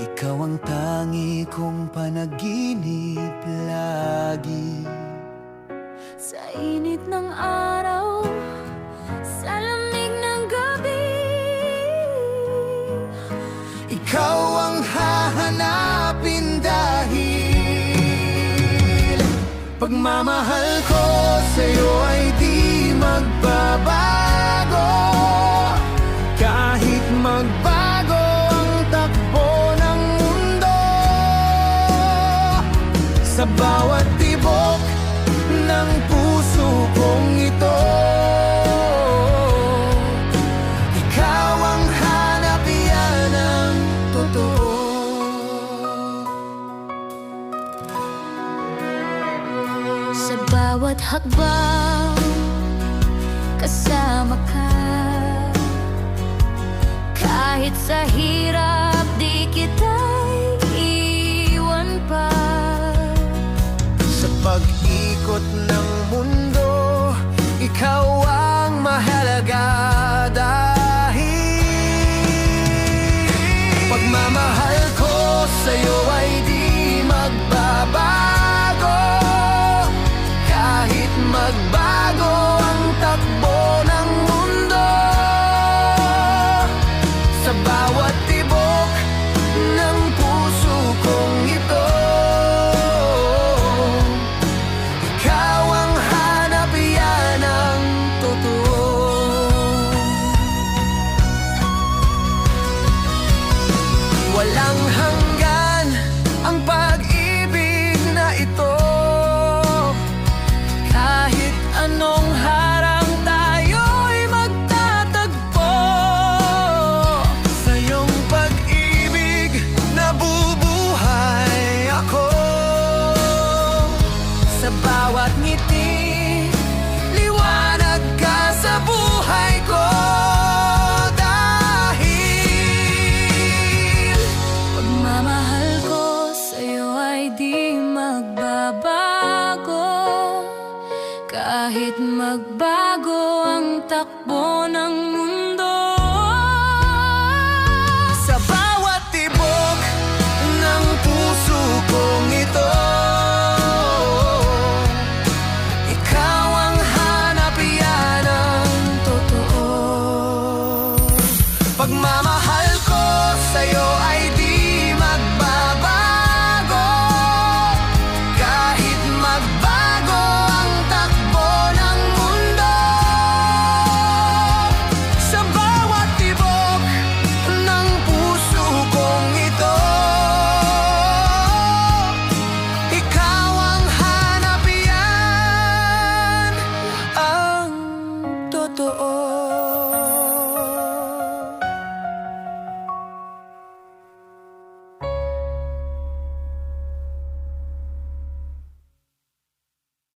Ikaw ang tangi kong panaginip lagi. Sa init ng araw Sa lamig ng gabi. Ikaw ang hahanapin dahil Pagmamahal ko sa'yo ay di magbabago. Kahit magbago bawat tibok ng puso kong ito. Ikaw ang hanap yan ng totoo. Sa bawat hakbang Kasama ka Kahit sa hirap ago. Bawat ngiti. Liwanag ka sa buhay ko Dahil Pagmamahal ko sa'yo ay di magbabago. Kahit magbago ang takbo ng mama.